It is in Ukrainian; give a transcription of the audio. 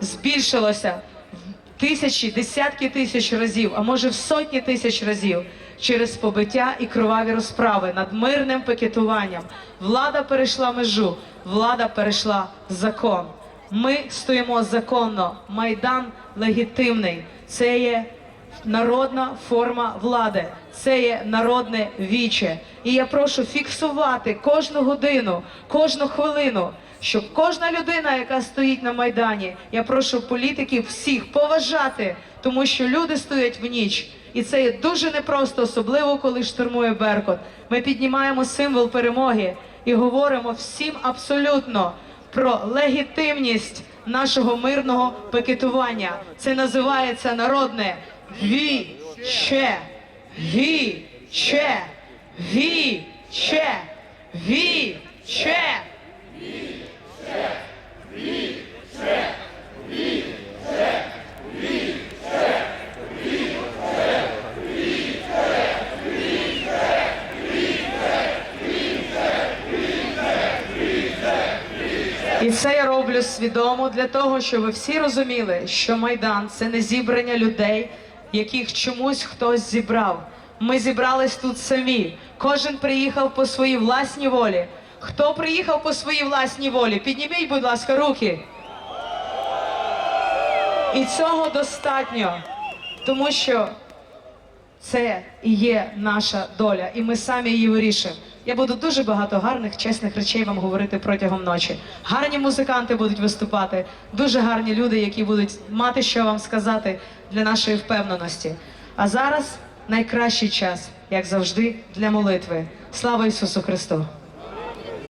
збільшилося в тисячі, десятки тисяч разів, а може в сотні тисяч разів через побиття і кроваві розправи над мирним пикетуванням. Влада перейшла межу, влада перейшла закон. Ми стоїмо законно. Майдан легітимний. Це є народна форма влади, це є народне віче. І я прошу фіксувати кожну годину, кожну хвилину, щоб кожна людина, яка стоїть на майдані, я прошу політиків всіх поважати, тому що люди стоять в ніч. І це є дуже непросто, особливо коли штурмує Беркут. Ми піднімаємо символ перемоги і говоримо всім абсолютно про легітимність нашого мирного пикетування. Це називається народне віче, віче, віче, віче. І це я роблю свідомо для того, щоб ви всі розуміли, що Майдан це не зібрання людей, яких чомусь хтось зібрав. Ми зібрались тут самі. Кожен приїхав по своїй власній волі. Хто приїхав по своїй власній волі? Підніміть, будь ласка, руки. І цього достатньо, тому що це і є наша доля, і ми самі її вирішуємо. Я буду дуже багато гарних, чесних речей вам говорити протягом ночі. Гарні музиканти будуть виступати, дуже гарні люди, які будуть мати що вам сказати для нашої впевненості. А зараз найкращий час, як завжди, для молитви. Слава Ісусу Христу!